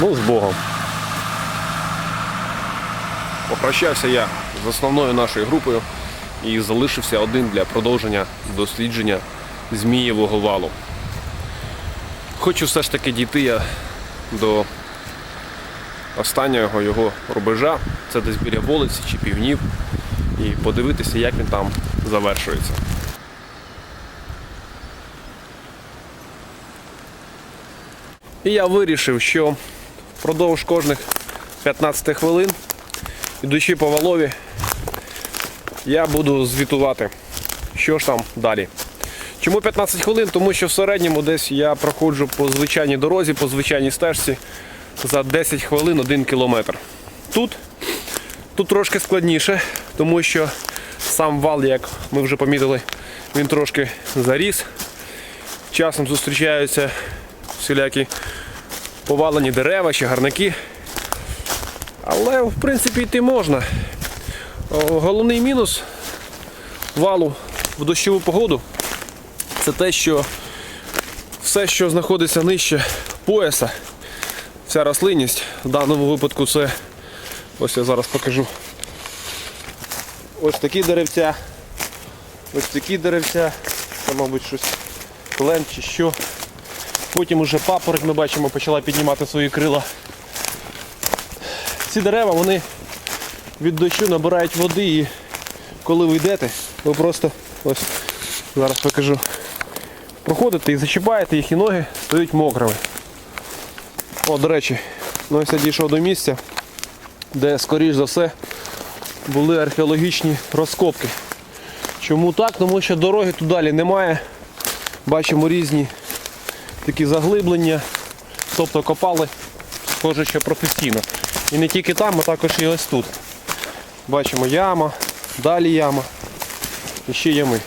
Ну, з Богом. Попрощався я з основною нашою групою і залишився один для продовження дослідження Змієвого валу. Хочу все ж таки дійти я до останнього його рубежа, це десь біля вулиці чи півнів, і подивитися, як він там завершується. І я вирішив, що впродовж кожних 15 хвилин, ідучи по валові, я буду звітувати, що ж там далі. Чому 15 хвилин? Тому що в середньому десь я проходжу по звичайній дорозі, по звичайній стежці за 10 хвилин 1 кілометр. Тут, тут трошки складніше, тому що сам вал, як ми вже помітили, він трошки заріс. Часом зустрічаються всілякі повалені дерева чи гарники. Але в принципі йти можна. Головний мінус валу в дощову погоду це те, що все, що знаходиться нижче пояса, вся рослинність, в даному випадку це, ось я зараз покажу. Ось такі деревця, ось такі деревця, це, мабуть, щось клен чи що. Потім уже папороть ми бачимо почала піднімати свої крила. Ці дерева вони від дощу набирають води і коли ви йдете, ви просто ось зараз покажу. Проходите і зачіпаєте їх і ноги стають мокрими. О, до речі, ну ось я дійшов до місця, де, скоріш за все, були археологічні розкопки. Чому так? Тому що дороги тут далі немає. Бачимо різні такі заглиблення, тобто копали, схоже, що професійно. І не тільки там, а також і ось тут. Бачимо яма, далі яма і ще ями.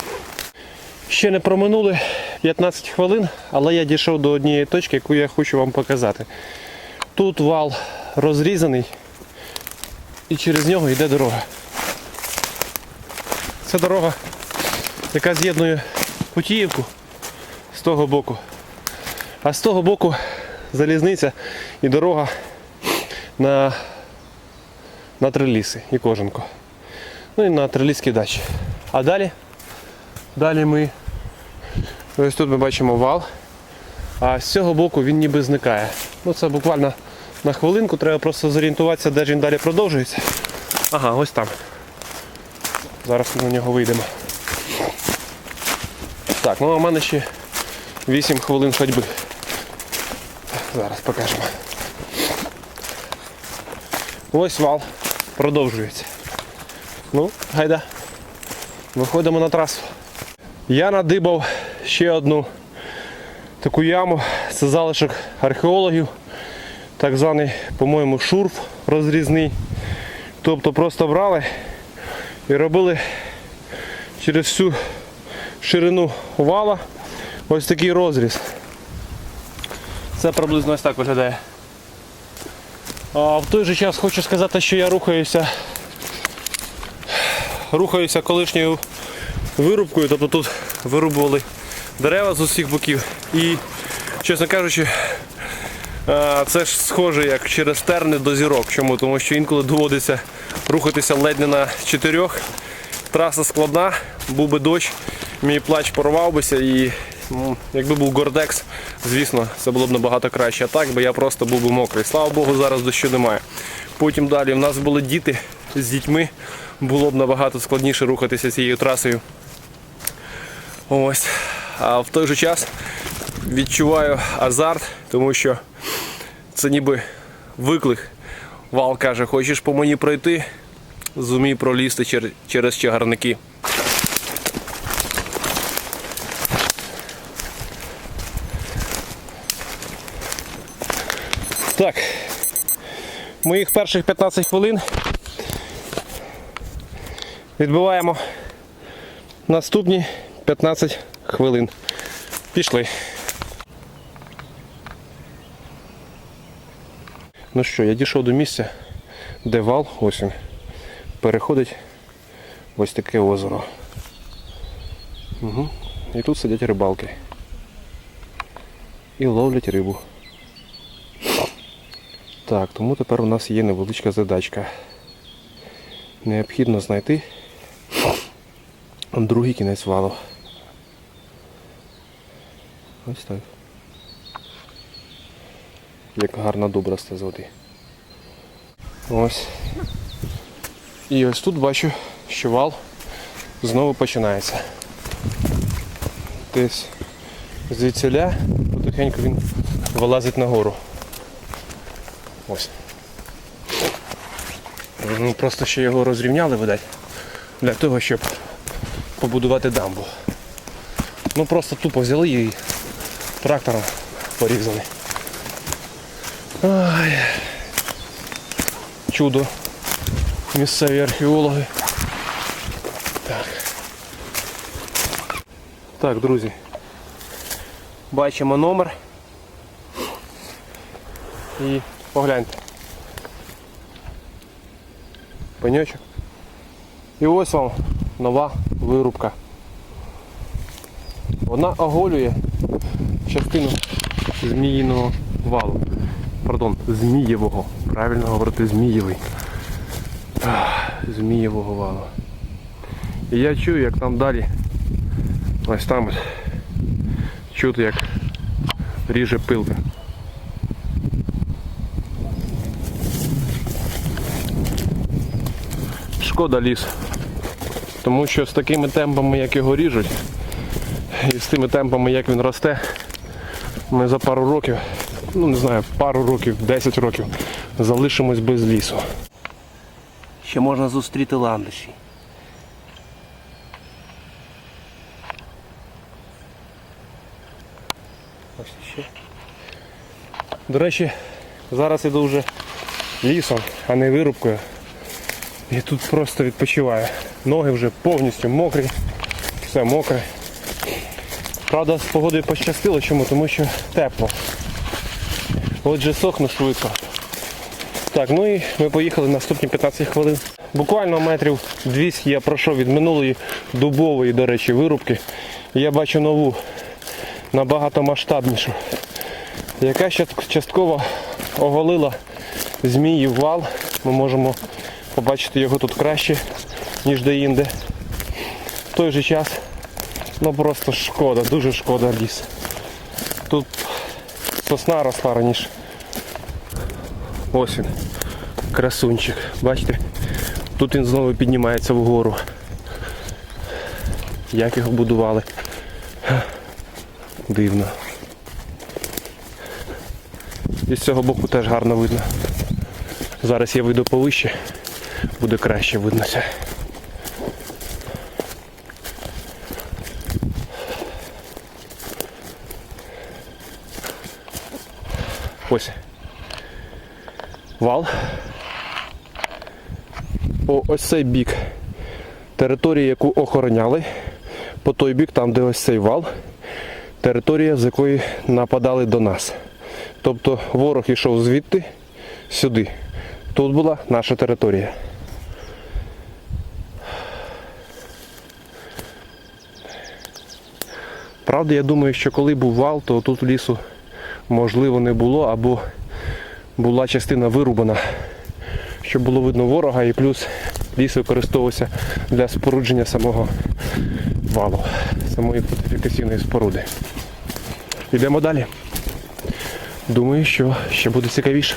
Ще не проминули 15 хвилин, але я дійшов до однієї точки, яку я хочу вам показати. Тут вал розрізаний і через нього йде дорога. Це дорога, яка з'єднує Путіївку з того боку. А з того боку залізниця і дорога на, на Триліси і Кожанко. Ну і на Триліській дачі. А далі, далі ми ось тут ми бачимо вал, а з цього боку він ніби зникає. Ну це буквально на хвилинку, треба просто зорієнтуватися, де ж він далі продовжується. Ага, ось там. Зараз ми на нього вийдемо. Так, ну а в мене ще 8 хвилин ходьби. Зараз покажемо. Ось вал продовжується. Ну, гайда. Виходимо на трасу. Я надибав ще одну таку яму. Це залишок археологів. Так званий, по-моєму, шурф розрізний. Тобто просто брали і робили через всю ширину вала ось такий розріз. Це приблизно ось так виглядає. А в той же час хочу сказати, що я рухаюся рухаюся колишньою вирубкою, тобто тут вирубували дерева з усіх боків. І, чесно кажучи, це ж схоже як через терни до зірок. Чому? Тому що інколи доводиться рухатися ледь не на чотирьох. Траса складна, був би дощ, мій плач порвав бися і м, якби був гордекс, звісно, це було б набагато краще. А так би я просто був би мокрий. Слава Богу, зараз дощу немає. Потім далі в нас були діти з дітьми, було б набагато складніше рухатися цією трасою. Ось. А в той же час відчуваю азарт, тому що це ніби виклик. Вал каже, хочеш по мені пройти, зумій пролізти через чагарники. Так, моїх перших 15 хвилин відбиваємо наступні 15 хвилин. Пішли. Ну що, я дійшов до місця, де вал, ось він, переходить ось таке озеро. Угу. І тут сидять рибалки. І ловлять рибу. Так, тому тепер у нас є невеличка задачка. Необхідно знайти другий кінець валу. Ось так. Як гарна добраста з води. Ось. І ось тут бачу, що вал знову починається. Десь звідсіля потихеньку він вилазить нагору. Ось. Ну, Просто ще його розрівняли, видать, для того, щоб побудувати дамбу. Ну просто тупо взяли і трактором порізали. Ай. Чудо. Місцеві археологи. Так. Так, друзі. Бачимо номер. І погляньте. Пеньочок. І ось вам нова вирубка. Вона оголює частину зміїного валу. Пардон, змієвого. Правильно говорити змієвий. Змієвого валу. І я чую, як там далі. Ось там чути, як ріже пилка. Шкода ліс. Тому що з такими темпами, як його ріжуть, і з тими темпами, як він росте, ми за пару років, ну не знаю, пару років, 10 років залишимось без лісу. Ще можна зустріти ландиші. Ось ще. До речі, зараз іду вже лісом, а не вирубкою. І тут просто відпочиваю. Ноги вже повністю мокрі, все мокре. Правда, з погодою пощастило, чому? Тому що тепло. Отже, сохну швидко. Так, ну і ми поїхали наступні 15 хвилин. Буквально метрів 200 я пройшов від минулої дубової, до речі, вирубки. І я бачу нову, набагато масштабнішу, яка щас- частково оголила зміїв вал. Ми можемо побачити його тут краще, ніж де-інде. В той же час, ну просто шкода, дуже шкода ліс. Тут сосна росла раніше. Ось він, красунчик. Бачите? Тут він знову піднімається вгору. Як його будували. Дивно. І з цього боку теж гарно видно. Зараз я вийду повище, буде краще виднося. Ось. Вал. По ось цей бік території, яку охороняли. По той бік, там де ось цей вал, територія, з якої нападали до нас. Тобто ворог йшов звідти сюди. Тут була наша територія. Правда, я думаю, що коли був вал, то тут лісу можливо не було, або була частина вирубана, щоб було видно ворога, і плюс ліс використовувався для спорудження самого валу, самої фортифікаційної споруди. Йдемо далі. Думаю, що ще буде цікавіше.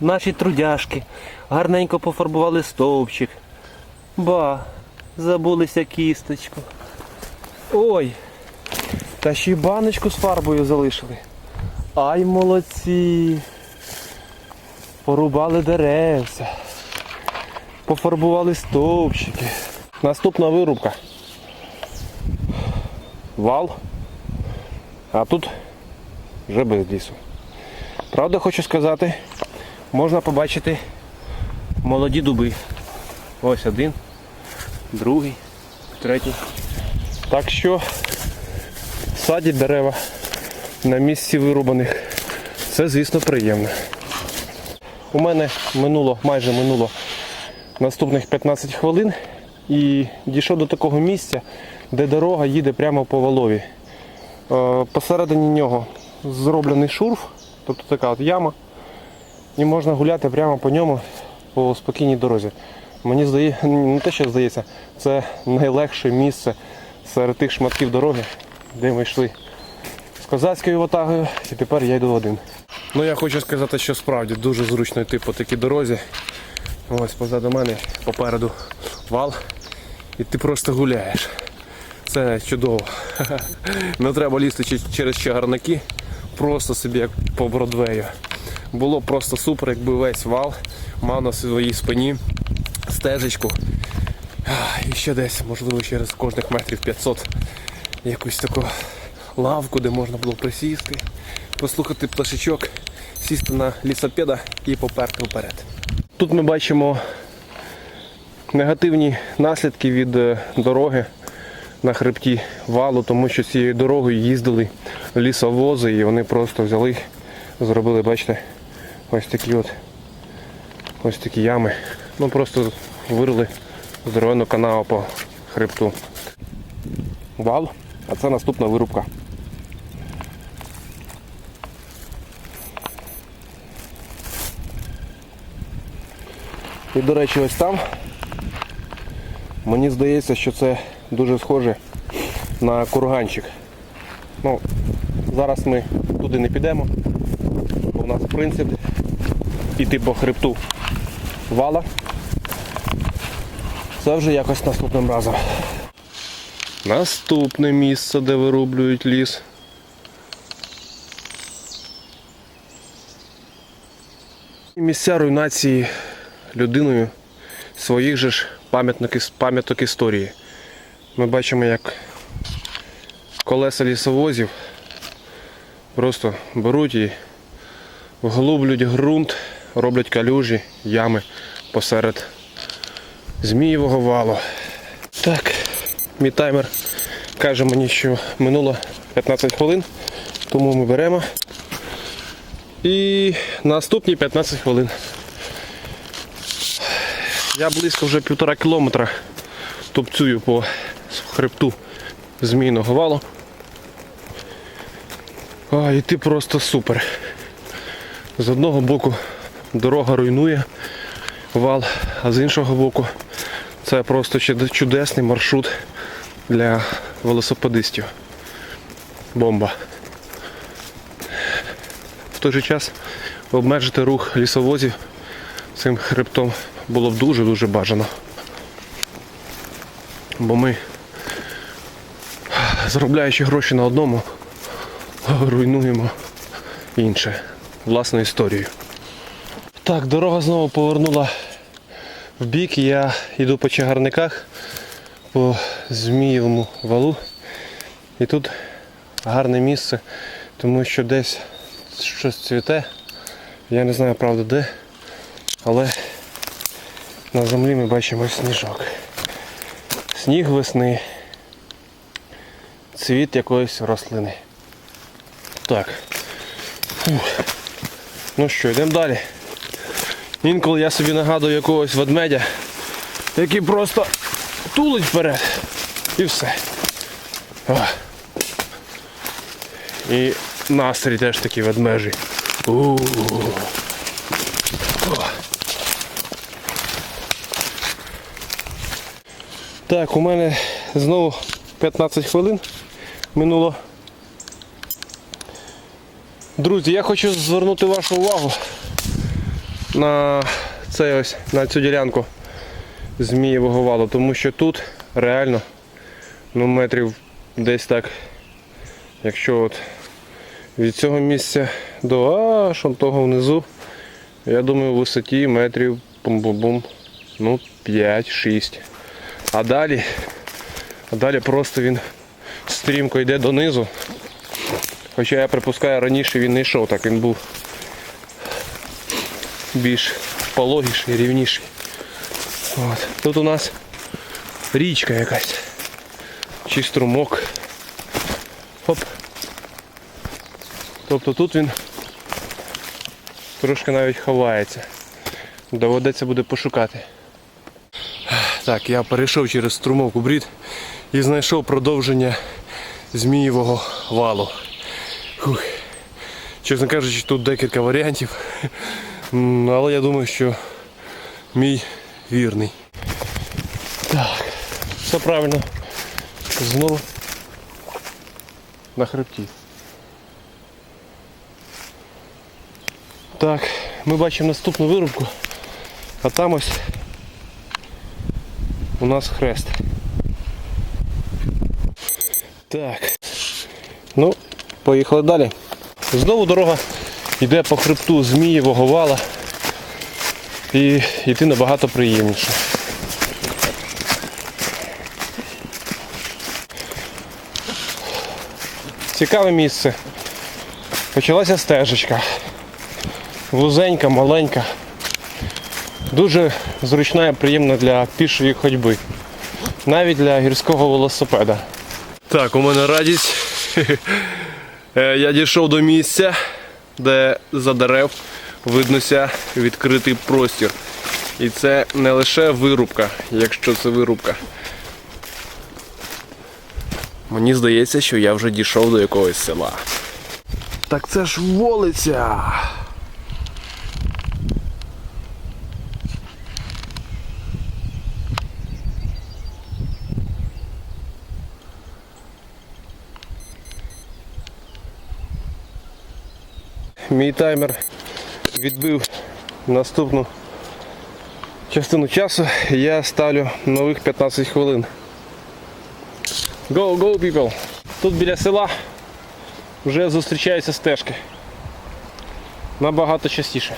Наші трудяшки гарненько пофарбували стовпчик. Ба, забулися кісточку. Ой, та ще й баночку з фарбою залишили. Ай, молодці. Порубали деревця. Пофарбували стовпчики. Наступна вирубка. Вал. А тут вже без лісу. Правда, хочу сказати, можна побачити молоді дуби. Ось один, другий, третій. Так що садять дерева на місці вирубаних. Це, звісно, приємно. У мене минуло, майже минуло наступних 15 хвилин і дійшов до такого місця, де дорога їде прямо по валові. Е, Посередині нього зроблений шурф, тобто така от яма. і можна гуляти прямо по ньому по спокійній дорозі. Мені здається, не те, що здається, це найлегше місце серед тих шматків дороги, де ми йшли з козацькою ватагою, і тепер я йду один. Ну я хочу сказати, що справді дуже зручно йти по такій дорозі. Ось позаду мене, попереду вал, і ти просто гуляєш. Це чудово. Не треба лізти через чагарники, просто собі як по Бродвею. Було просто супер, якби весь вал мав на своїй спині стежечку. І ще десь, можливо, через кожних метрів 500 якусь таку лавку, де можна було присісти, послухати пташечок, сісти на лісопеда і поперти вперед. Тут ми бачимо негативні наслідки від е, дороги на хребті валу, тому що цією дорогою їздили лісовози і вони просто взяли, зробили, бачите, ось такі от ось такі ями. Ну просто вирили здоровенну канаву по хребту. Вал, а це наступна вирубка. І, до речі, ось там мені здається, що це дуже схоже на курганчик. Ну, зараз ми туди не підемо, у нас принцип піти по хребту вала. Це вже якось наступним разом. Наступне місце, де вирублюють ліс. Місця руйнації людиною своїх же ж пам'яток, історії. Ми бачимо, як колеса лісовозів просто беруть і вглублюють ґрунт, роблять калюжі, ями посеред Змієвого валу. Так, мій таймер каже мені, що минуло 15 хвилин, тому ми беремо. І наступні 15 хвилин. Я близько вже півтора кілометра тупцюю по хребту змійного валу. А, і ти просто супер. З одного боку дорога руйнує вал, а з іншого боку це просто чудесний маршрут для велосипедистів. Бомба. В той же час обмежити рух лісовозів цим хребтом було б дуже-дуже бажано. Бо ми, заробляючи гроші на одному, руйнуємо інше, власну історію. Так, дорога знову повернула в бік, я йду по чагарниках по Змієвому валу. І тут гарне місце, тому що десь щось цвіте. Я не знаю правда де, але на землі ми бачимо сніжок. Сніг весни. Цвіт якоїсь рослини. Так. Фух. Ну що, йдемо далі. Інколи я собі нагадую якогось ведмедя, який просто тулить вперед. І все. О. І настрій теж. У-у-у. О. Так, у мене знову 15 хвилин минуло. Друзі, я хочу звернути вашу увагу на цей ось, на цю ділянку Змієвого валу, тому що тут реально ну, метрів десь так, якщо от від цього місця до аж он того внизу, я думаю, в висоті метрів бум-бум-бум, ну 5-6. А далі, а далі просто він стрімко йде донизу. Хоча я припускаю, раніше він не йшов, так він був більш пологіший, рівніший. От. Тут у нас річка якась. Чи струмок. Хоп. Тобто тут він трошки навіть ховається. Доведеться буде пошукати. Так, я перейшов через струмок у брід і знайшов продовження Змієвого валу. Фух. Чесно кажучи, тут декілька варіантів. Але я думаю, що мій вірний. Так, все правильно. Знову на хребті. Так, ми бачимо наступну вирубку, а там ось у нас хрест. Так. Ну, поїхали далі. Знову дорога йде по хребту Змієвого вала. І йти набагато приємніше. Цікаве місце. Почалася стежечка. Вузенька, маленька. Дуже зручна і приємна для пішої ходьби. Навіть для гірського велосипеда. Так, у мене радість. Е, Я дійшов до місця, де за дерев виднося відкритий простір. І це не лише вирубка, якщо це вирубка. Мені здається, що я вже дійшов до якогось села. Так це ж вулиця. Мій таймер відбив наступну частину часу. Я ставлю нових 15 хвилин. Go, go, people! Тут біля села вже зустрічаються стежки. Набагато частіше.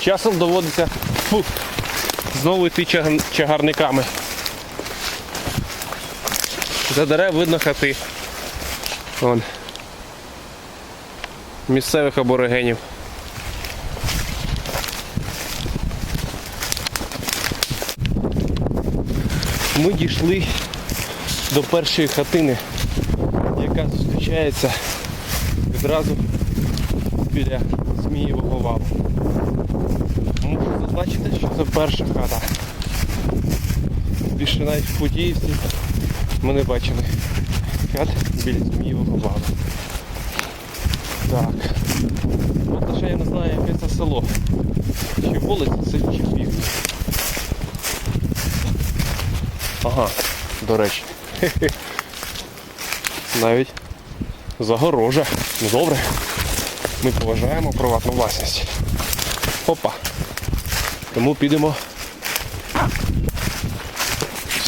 Часом доводиться фу, знову йти чагарниками. За дерев видно хати. Вон. Місцевих аборигенів. Ми дійшли до першої хатини, яка зустрічається відразу біля Змієвого валу. Можу зазначити, що це перша хата. Більше навіть в Путіївці ми не бачили хат біля Змієвого валу. Так. От лише я не знаю, яке це село. Чи вулиця це чи південь. Ага, до речі. Хе-хе. Навіть загорожа. Ну добре. Ми поважаємо приватну власність. Опа. Тому підемо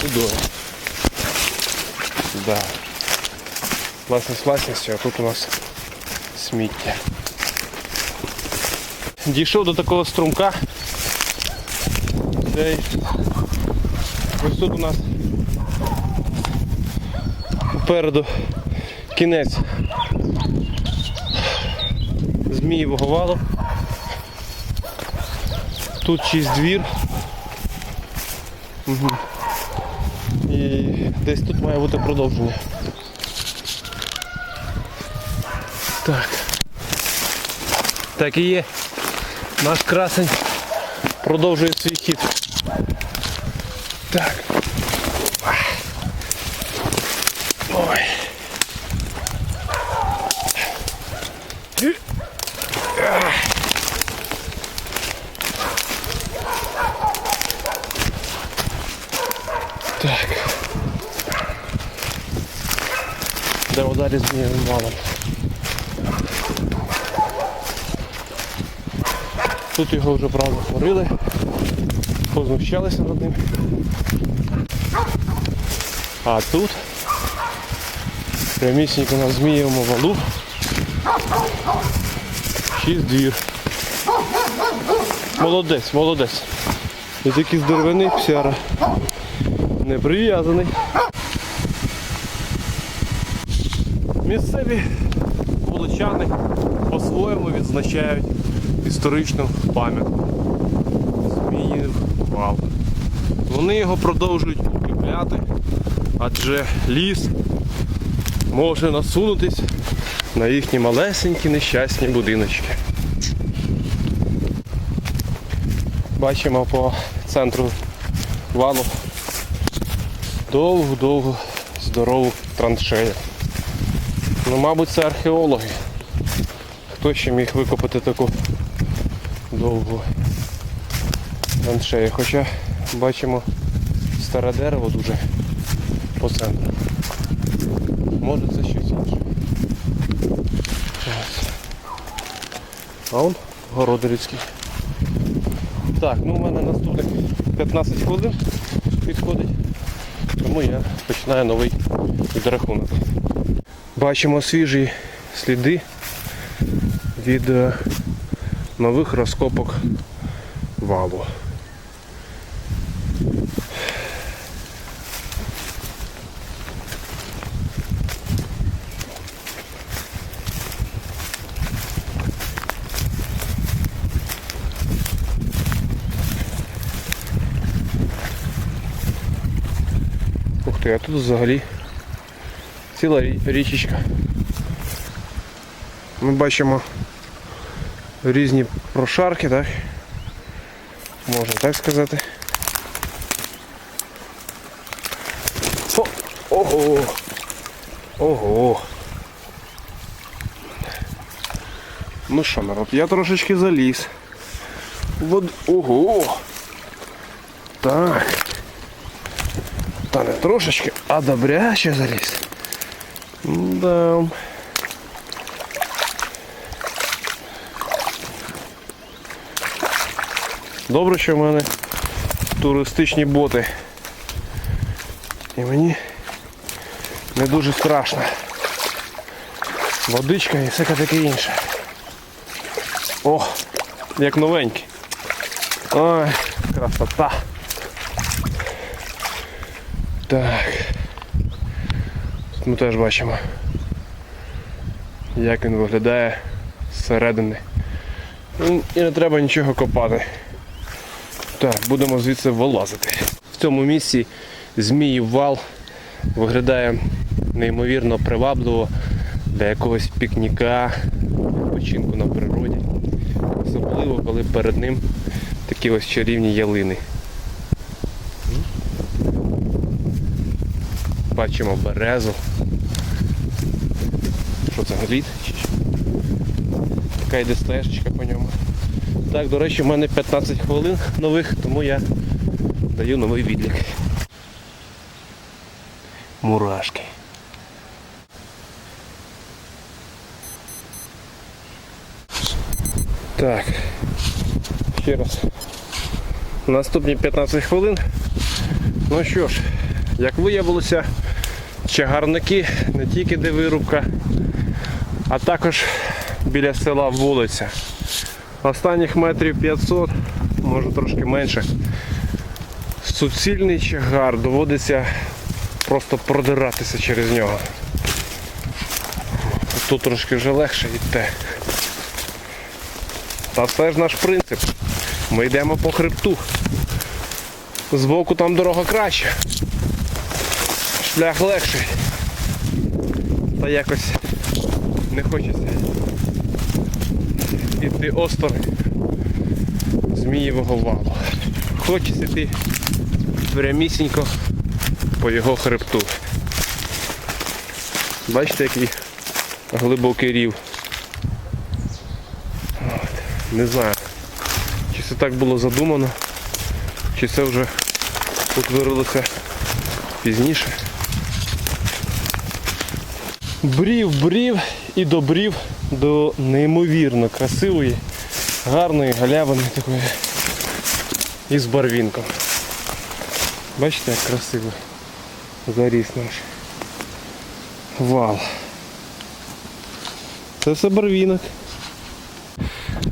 сюди. Да. Власність власністю, а тут у нас сміття. Дійшов до такого струмка. Де ось тут у нас попереду кінець Змієвого валу. Тут чийсь двір. Угу. І десь тут має бути продовження. Так. Так і є. Наш красень продовжує свій хід. Так. Ой. Так. Йдемо далі з валом. Тут його вже правда творили, познущалися над ним. А тут прямісінько на змієвому валу шість двір. Молодець, молодець. І такий здоровений псяра. Не прив'язаний. Місцеві вуличани по-своєму відзначають історичну пам'ятку. Зміїв вал. Вони його продовжують укріпляти, адже ліс може насунутись на їхні малесенькі нещасні будиночки. Бачимо по центру валу довгу-довгу здорову траншею. Ну, мабуть, це археологи. Хто ще міг викопати таку довгу траншею? Хоча бачимо старе дерево дуже по центру. Може це щось інше. А он город людський. Так, ну у мене наступних 15 хвилин підходить. Тому я починаю новий підрахунок. Бачимо свіжі сліди від е, нових розкопок валу. Ух ти, а тут взагалі ціла річечка. Ми бачимо різні прошарки, так? Можна так сказати. О, ого! Ого! Ну що, народ, я трошечки заліз. Вод... Ого! Так. Та не трошечки, а добряче заліз. Да. Добре, що в мене туристичні боти. І мені не дуже страшно. Водичка і всяке таке інше. О, як новенький. Ой, красота. Так. Тут ми теж бачимо, як він виглядає зсередини. Ну, І не треба нічого копати. Так, будемо звідси вилазити. В цьому місці зміїв вал виглядає неймовірно привабливо для якогось пікніка, відпочинку на природі. Особливо, коли перед ним такі ось чарівні ялини. Бачимо березу. Що це глід? Така йде стежечка по ньому. Так, до речі, в мене 15 хвилин нових, тому я даю новий відлік. Мурашки. Так. Ще раз. Наступні 15 хвилин. Ну що ж, як виявилося, чагарники не тільки де вирубка, а також біля села вулиця. Останніх метрів 500, може трошки менше. Суцільний чагар, доводиться просто продиратися через нього. Тут трошки вже легше йти. Та все ж наш принцип. Ми йдемо по хребту. Збоку там дорога краща. Шлях легший. Та якось не хочеться іти осторонь Змієвого валу. Хочеться йти прямісінько по його хребту. Бачите, який глибокий рів. Не знаю, чи це так було задумано, чи це вже утворилося пізніше. Брів, брів і добрів до неймовірно красивої, гарної галявини такої із барвінком. Бачите, як красиво заріс наш вал. Це все барвінок.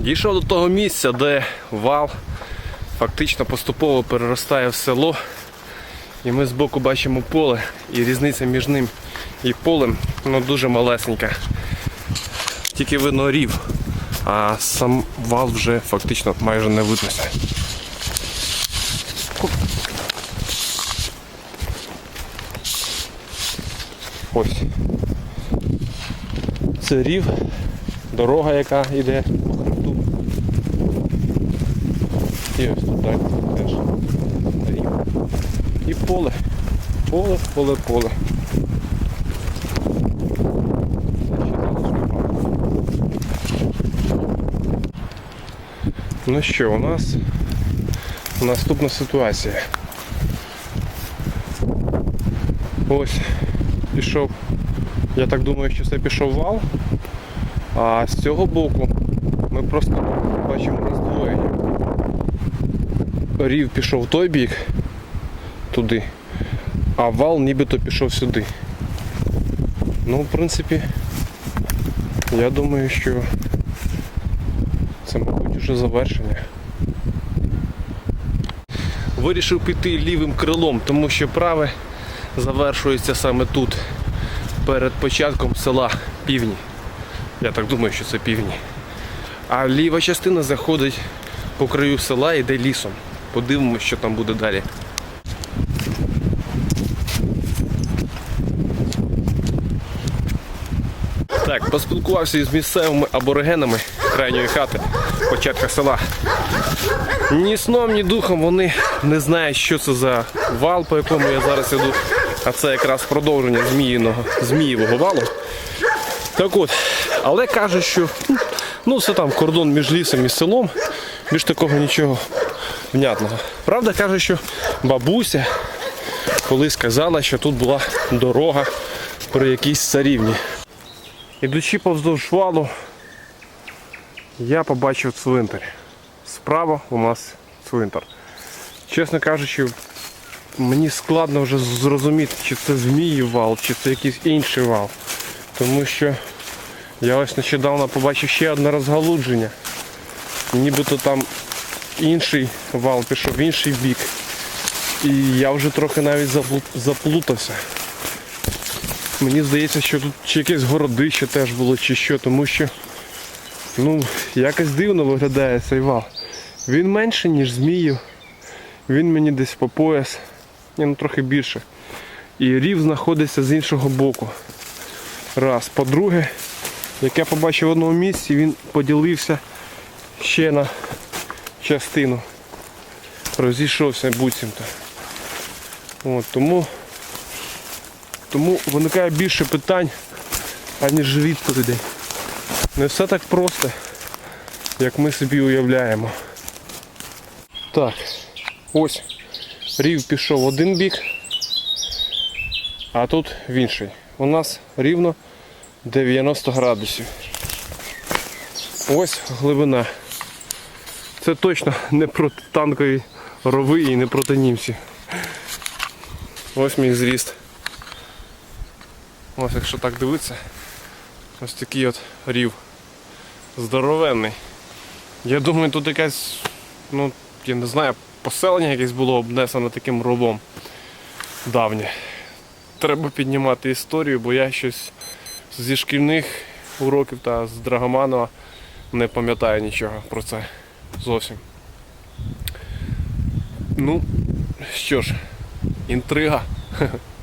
Дійшов до того місця, де вал фактично поступово переростає в село. І ми збоку бачимо поле, і різниця між ним і полем ну, дуже малесенька. Тільки видно рів, а сам вал вже фактично майже не виднося. Ось. Це рів, дорога, яка йде територія ось тут так теж рік. І поле. Поле, поле, поле. Ну що, у нас наступна ситуація. Ось пішов, я так думаю, що це пішов вал, а з цього боку ми просто бачимо роздвоєння. Рів пішов в той бік, туди, а вал нібито пішов сюди. Ну, в принципі, я думаю, що це, мабуть, вже завершення. Вирішив піти лівим крилом, тому що праве завершується саме тут, перед початком села Півні. Я так думаю, що це півні. А ліва частина заходить по краю села і йде лісом. Подивимось, що там буде далі. Так, поспілкувався із місцевими аборигенами крайньої хати, початка села. Ні сном, ні духом вони не знають, що це за вал, по якому я зараз іду. А це якраз продовження зміїного, змієвого валу. Так от, але каже, що ну це там кордон між лісом і селом, більш такого нічого внятного. Правда, каже, що бабуся колись казала, що тут була дорога при якійсь царівні. Ідучи повздовж валу, я побачив цвинтар. Справа у нас цвинтар. Чесно кажучи, мені складно вже зрозуміти, чи це зміїв вал, чи це якийсь інший вал. Тому що я ось нещодавно побачив ще одне розгалудження. Нібито там інший вал пішов в інший бік. І я вже трохи навіть заплут- заплутався. Мені здається, що тут чи якесь городище теж було, чи що, тому що ну, якось дивно виглядає цей вал. Він менший, ніж зміїв. Він мені десь по пояс, ні, ну трохи більше. І рів знаходиться з іншого боку. Раз. По-друге, як я побачив в одному місці, він поділився ще на частину. Розійшовся буцімто. От, тому, тому виникає більше питань, аніж відповідей. Не все так просто, як ми собі уявляємо. Так, ось рів пішов в один бік, а тут в інший. У нас рівно 90 градусів. Ось глибина. Це точно не проти танкові рови і не проти німців. Ось мій зріст. Ось якщо так дивитися, ось такий от рів. Здоровенний. Я думаю, тут якась, ну, я не знаю, поселення якесь було обнесено таким ровом давнє. Треба піднімати історію, бо я щось зі шкільних уроків та з Драгоманова не пам'ятаю нічого про це зовсім. Ну, що ж, інтрига.